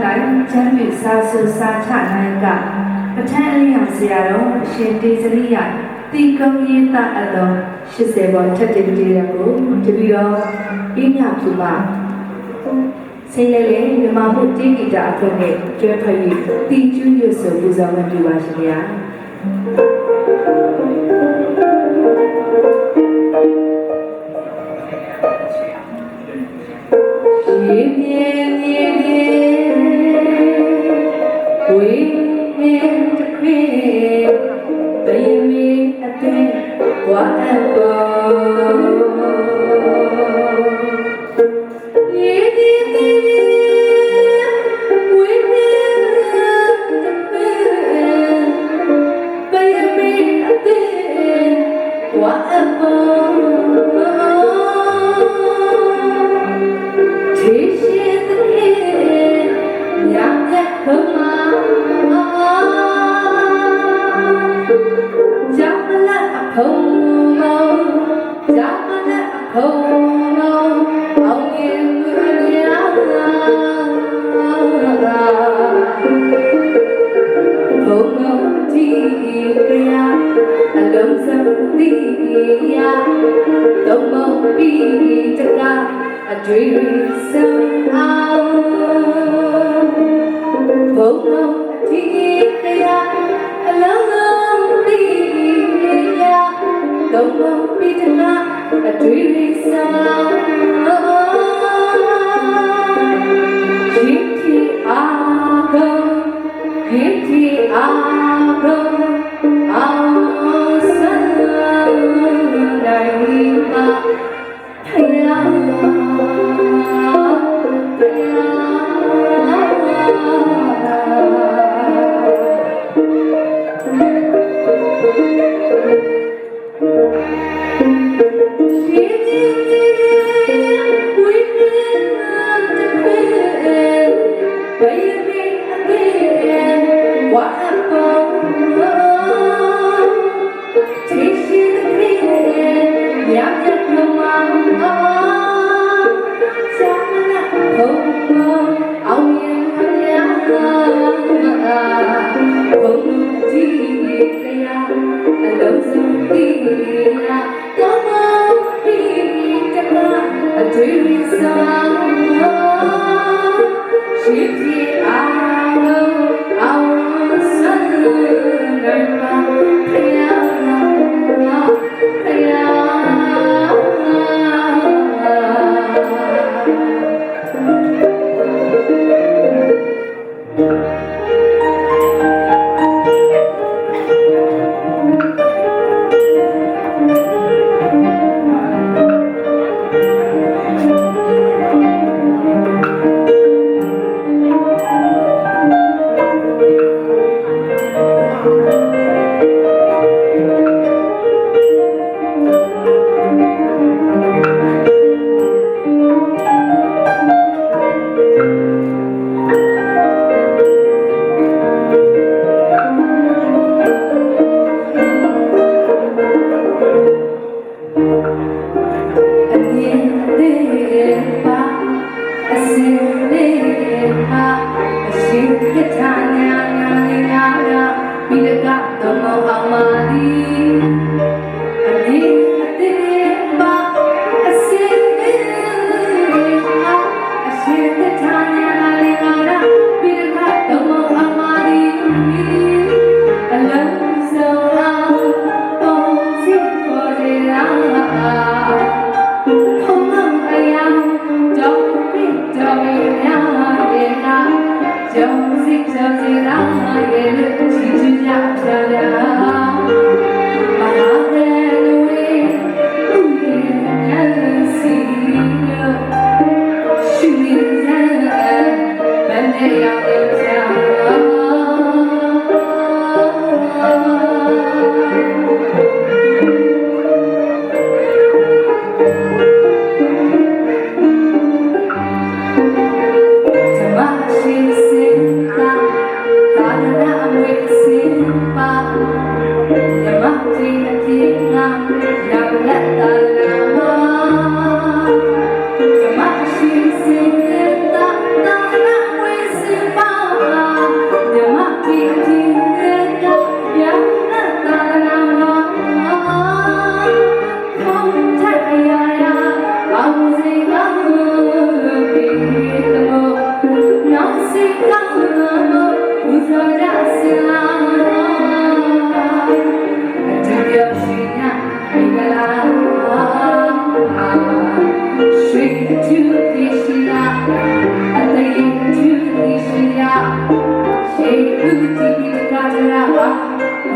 တိုင်းချမ်းမြေစာဆူစာချနိုင်ကပဋ္ဌာန်းအလျောင်ဆရာတော်အရှင်တေဇရိယတိကုံရေးတအတော်80ပေါ်ထက်တင်တည်ရကိုတပီတော့အင်းမြဖြူမဆင်းရဲလေမြမမှုတိဂိတာအဖွဲ့နဲ့ကျွဲဖက်ပြီးတီကျူးရွတ်ဆိုပူဇော်မှုပြုပါရှင်ဗျာရေမြေမြေမြေ không mau giá có lẽ không mau ông em người nhớ không mau chỉ kia anh đừng sân đi kia không mau đi chắc ta anh truy дивиться. love. you. Yeah.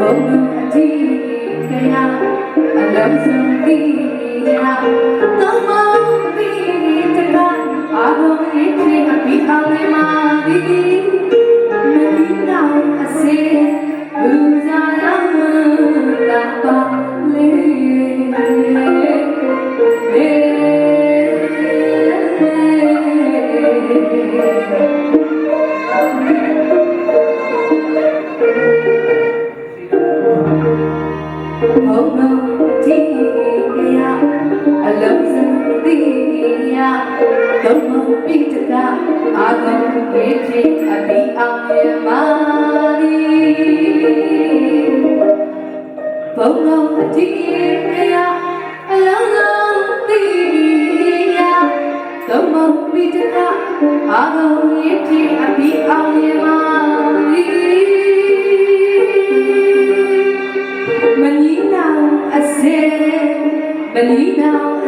ဘုံအတီးခရအလုံးစုံတီးရသုံးမောပြီးတကအာဘုံရေးချအပိအောင်နေမှာဒီ ကအာဘုံရေးချအပိအောင်နေမှာဒီဘုံတော်အတီးရအလုံးစုံတီးရသုံးမောပြီးတကအာဘုံရေးချအပိအောင်နေမှာဒီမနီနာအစေမနီနာ